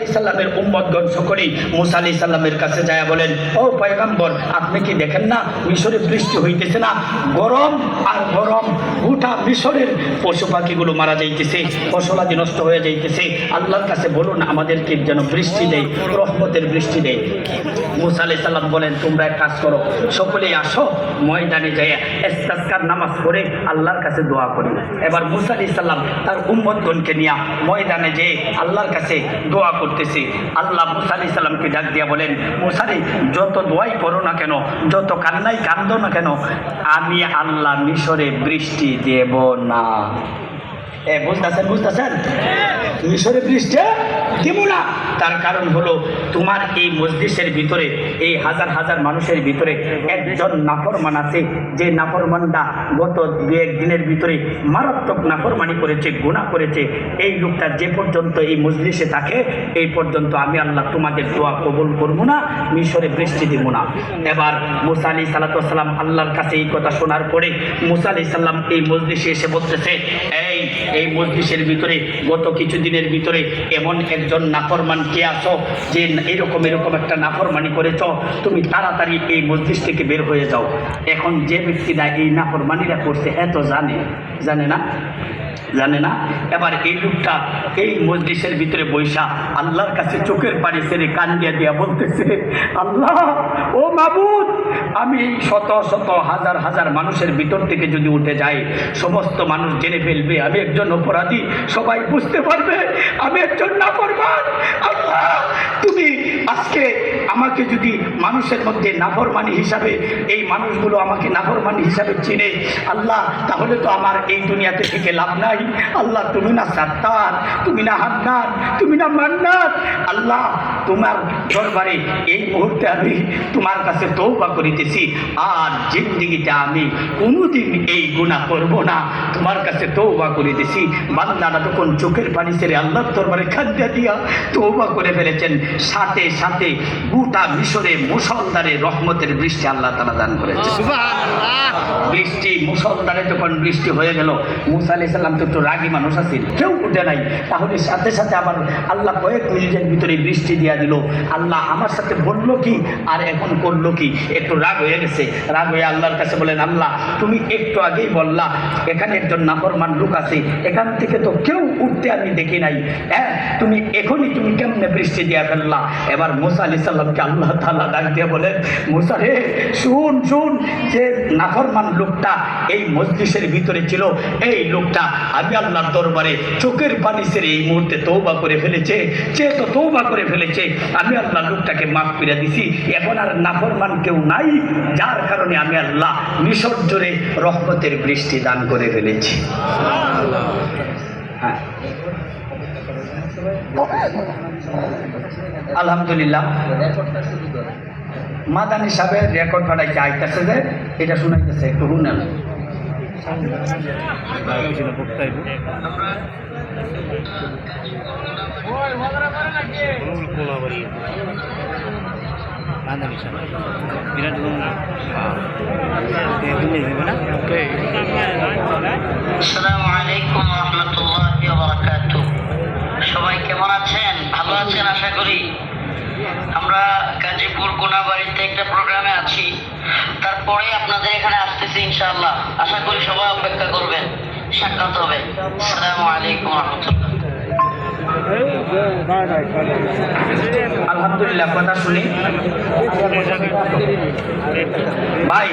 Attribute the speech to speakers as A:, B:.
A: সাল্লামের উম্মতগণ সকলেই মুসা আলি সাল্লামের কাছে যায় বলেন, ও পয়গাম্বর, আপনি কি দেখেন না মিশরে বৃষ্টি হইতেছে না? গরম আর গরম, গোটা মিশরের পশু পাখিগুলো মারা যাইতেছে, ফসলাদি নষ্ট হয়ে যাইতেছে। আল্লাহর কাছে বলুন, আমাদেরকে যেন বৃষ্টি দেয়, রহমতের বৃষ্টি দেয়। মুসা আলি সাল্লাম বলেন, তোমরা এক কাজ করো, সকলেই আসো ময়দানে যাই এস্তাসকার নামাজ পড়ে আল্লাহর কাছে দোয়া করি। এবার মুসা আলি সাল্লাম তার উম্মতগণকে নিয়ে ময়দানে যেয়ে আল্লাহর কাছে দোয়া করতেছে। আল্লাহ মুসা আলি সাল্লামকে ডাক দিয়া বলেন মুসারি যত দোয়াই করো না কেন, যত কান্নাই কান্দো না কেন, আমি আল্লাহ মিশরে বৃষ্টি দেব না। এ, বুঝতেছেন বুঝতেছেন? মিশরে তার কারণ হলো, তোমার এই ভিতরে, এই হাজার হাজার মানুষের ভিতরে একজন নাফরমান আছে, যে নাফরমানটা গত দু এক দিনের ভিতরে মারাত্মক নাফরমানি করেছে গুণা করেছে। এই লোকটা যে পর্যন্ত এই মজলিসে থাকে, এই পর্যন্ত আমি আল্লাহ তোমাদের দোয়া কবুল করব না, মিশরে বৃষ্টি দিব না। এবার মুসা আলি আল্লাহর কাছে এই কথা শোনার পরে মুসা আলি সাল্লাম এই মজলিসে এসে বলতেছে এই এই মজলিসের ভিতরে, গত কিছুদিনের ভিতরে এমন একজন নাফরমান কে আছো যে এরকম এরকম একটা নাফরমানি করেছ, তুমি তাড়াতাড়ি এই মসজিদ থেকে বের হয়ে যাও। এখন যে ব্যক্তিরা এই নাফরমানিরা করছে এত জানে জানে না? জানে না? এবার এই লোকটা এই মসজিদের ভিতরে বৈশা আল্লাহর কাছে চোখের পানি সেরে কান দিয়া দিয়া বলতেছে, আল্লাহ, ও মাবুদ, আমি শত শত, হাজার হাজার মানুষের ভিতর থেকে যদি উঠে যাই, সমস্ত মানুষ জেনে ফেলবে, আমি একজন অপরাধী সবাই বুঝতে পারবে। আমি একজন না করবার আল্লাহ তুমি আজকে আমাকে যদি মানুষের মধ্যে নাফরমানি হিসাবে, এই মানুষগুলো আমাকে নাফরমানি হিসাবে চিনে, আল্লাহ, তাহলে তো আমার এই দুনিয়াতে থেকে লাভ নাই। আল্লাহ, তুমি না সাত্তার, তুমি না হান্নান তুমি না মান্নান আল্লাহ, তোমার দরবারে এই মুহূর্তে আমি তোমার কাছে তৌবা করিতেছি। আর জিন্দিগিতে আমি কোনোদিন এই গুণা করব না। তোমার কাছে তৌবা করিতেছি। বান্দারা তখন চোখের পানি ছেড়ে আল্লাহর দরবারে খাদ্য দিয়া তৌবা করে ফেলেছেন, সাথে সাথে গোটা মিশরে মুসলদারে রহমতের বৃষ্টি আল্লাহ তালা দান করেছে বৃষ্টি মুসলধারে যখন বৃষ্টি হয়ে গেল মুসা আলি সাল্লাম তো একটু রাগী মানুষ আছেন কেউ উঠে নাই। তাহলে সাথে সাথে আবার আল্লাহ কয়েক মিনিটের ভিতরে বৃষ্টি দিয়া দিল। আল্লাহ আমার সাথে বলল কি আর এখন করল কি? একটু রাগ হয়ে গেছে। রাগ হয়ে আল্লাহর কাছে বলেন আল্লাহ তুমি একটু আগেই বললা এখানে একজন নাফরমান লোক আছে এখান থেকে তো কেউ উঠতে আমি দেখি নাই। হ্যাঁ তুমি এখনই তুমি কেমনে বৃষ্টি দিয়া ফেললা? এবার মুসা আলি সাল্লামকে আল্লাহ তাল্লাহ ডাক দিয়ে বলেন, মুসা রে, শুন শুন যে নাফরমান লোকটা এই মজলিসের ভিতরে ছিল। এই লোকটা আমি আল্লাহর দরবারে চোখের পানি ছেড়ে এই মুহূর্তে তৌবা করে ফেলেছে। সে তো তৌবা করে ফেলেছে। আমি আল্লাহ লোকটাকে মাফ করে দিছি। এখন আর নাফরমান কেউ নাই, যার কারণে আমি আল্লাহ মিশর জোরে রহমতের বৃষ্টি দান করে ফেলেছি। হ্যাঁ। আলহামদুলিল্লাহ। মাদানি সাহেবের রেকর্ড পাঠাইতে আইতেছে যে? এটা শুনাইতেছে একটু শুনেন।
B: আসসালামু আলাইকুম রহমতুল্লাহ। কেমন আছেন? ভালো আছেন আশা করি? আমরা গাজীপুর কোনাবাড়িতে একটা প্রোগ্রামে আছি। তারপরে আপনাদের এখানে আসতেছি ইনশাআল্লাহ। আশা করি সবাই অপেক্ষা করবেন। সাক্ষাৎ হবে। আসসালামু আলাইকুম রহমতুল্লাহ।
A: আলহামদুলিল্লাহ কথা শুনি। ভাই